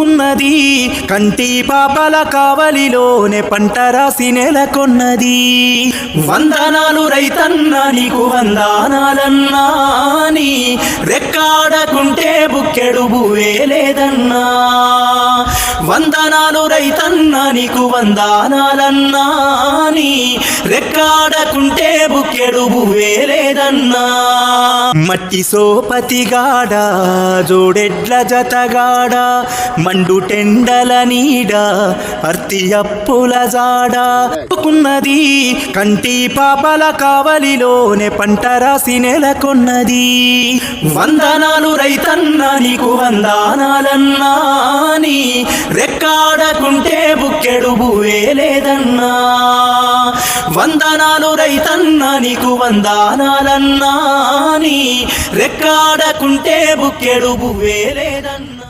ఉన్నది కంటి పాపల కావలిలోనే పంట రాసి నెలకొన్నది. వందనాలు రైతన్న నీకు వందనాలన్నా నీ రెక్కాడకుంటే బుక్కెడు బువే లేదన్నా వందనాలు రైతన్న నీకు వందనాలన్నా నీ రెక్కాడకుంటే బుక్కెడు కెడుపు లేదన్నా మట్టి సోపతిగాడ జోడెడ్ల జతగాడ మండు టెండల నీడ అర్తి అప్పుల జాడ. ఉన్నది కంటి పాపల కావలిలోనే పంట రాసి నెలకొన్నది. వందనాలు రైతన్న నీకు వందనాలన్నా రెక్కాడకుంటే బుక్కెడు వేలేదన్నా. వందనాలు రైతన్న నీకు వందనాలన్నా నీ రెక్కాడకుంటే బుక్కెడు బువే లేదన్నా.